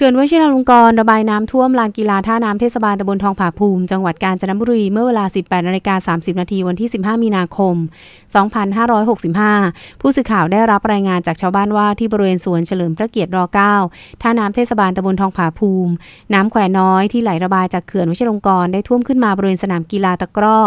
เขื่อนวชิราลงกรณ์ระบายน้ำท่วมลานกีฬาท่าน้ำเทศบาลตำบลทองผาภูมิ จังหวัดกาญจนบุรี เมื่อเวลา 18นาฬิกา30 นาทีวันที่ 15 มีนาคม 2565 ผู้สื่อข่าวได้รับรายงานจากชาวบ้านว่าที่บริเวณสวนเฉลิมพระเกียรติร9ท่าน้ำเทศบาลตำบลทองผาภูมิ น้ำแควน้อยที่ไหลระบายจากเขื่อนวชิราลงกรณ์ได้ท่วมขึ้นมาบริเวณสนามกีฬาตะกร้อ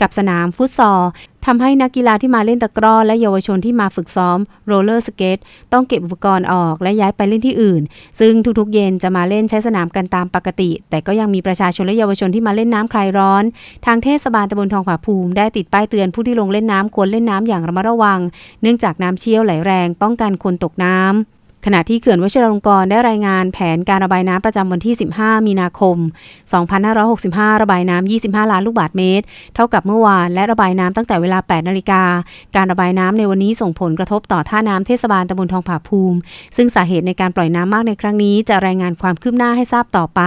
กับสนามฟุตซอลทำให้นักกีฬาที่มาเล่นตะกร้อและเยาวชนที่มาฝึกซ้อมโรลเลอร์สเกตต้องเก็บอุปกรณ์ออกและย้ายไปเล่นที่อื่น ซึ่งทุกๆเย็นจะมาเล่นใช้สนามกันตามปกติ แต่ก็ยังมีประชาชนและเยาวชนที่มาเล่นน้ำคลายร้อน ทางเทศบาลตำบลทองผาภูมิได้ติดป้ายเตือนผู้ที่ลงเล่นน้ำควรเล่นน้ำอย่างระมัดระวัง เนื่องจากน้ำเชี่ยวไหลแรง ป้องกันคนตกน้ำ ขณะที่เขื่อนวชิรลงกรณ์ได้รายงานแผนการระบายน้ำประจำวันที่ 15 มีนาคม 2565 ระบายน้ำ 25 ล้านลูกบาศก์เมตร เท่ากับเมื่อวานและระบายน้ำตั้งแต่เวลา 8 นาฬิกา การระบายน้ำในวันนี้ส่งผลกระทบต่อท่าน้ำเทศบาลตำบลทองผาภูมิ ซึ่งสาเหตุในการปล่อยน้ำมากในครั้งนี้จะรายงานความคืบหน้าให้ทราบต่อไป